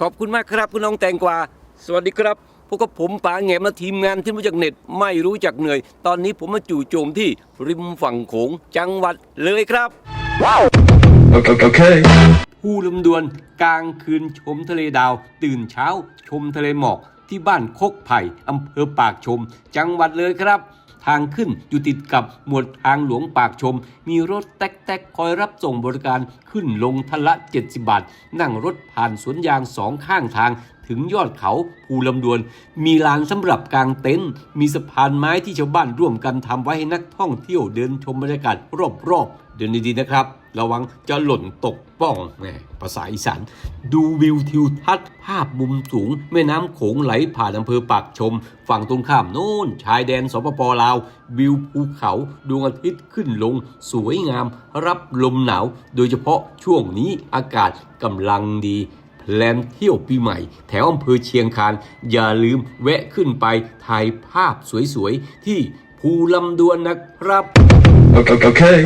ขอบคุณมากครับคุณน้องแตงกวา สวัสดีครับพวกกับผมป๋าแงมและทีมงานที่รู้จักเน็ตไม่รู้จักเหนื่อย ตอนนี้ผมมาจู่โจมที่ริมฝั่งโขงจังหวัดเลยครับ Okay. okay. ผู้ลำดวนกลางคืนชมทะเลดาว ตื่นเช้า ชมทะเลหมอกที่บ้านโคกไผ่อำเภอปากชม จังหวัดเลยครับ ทางขึ้นอยู่ติดกับหมวดทางหลวงปากชม มีรถแต๊กๆคอยรับส่งบริการขึ้นลงทละ 70 บาท นั่งรถผ่านสวนยางสองข้างทาง ถึงยอดเขาภูลำดวน มีลานสำหรับกางเต็นท์มีสะพานไม้ที่ชาวบ้านร่วมกันทำไว้ให้นักท่องเที่ยวเดินชมบรรยากาศรอบๆเดินดีๆนะครับ ระวังจะหล่นตกป้องแหมภาษาอีสานดูวิวทิวทัศน์ภาพมุมสูง แม่น้ำโขงไหลผ่านอำเภอปากชม ฝั่งตรงข้ามโน้น ชายแดนสปปลาว วิวภูเขาดวงอาทิตย์ขึ้นลง สวยงาม รับลมหนาว โดยเฉพาะช่วงนี้อากาศกำลังดี แลนเที่ยวปีใหม่ แถวอำเภอเชียงคาน อย่าลืมแวะขึ้นไปถ่ายภาพสวยๆ ที่ภูลำดวนนะครับ Okay. okay.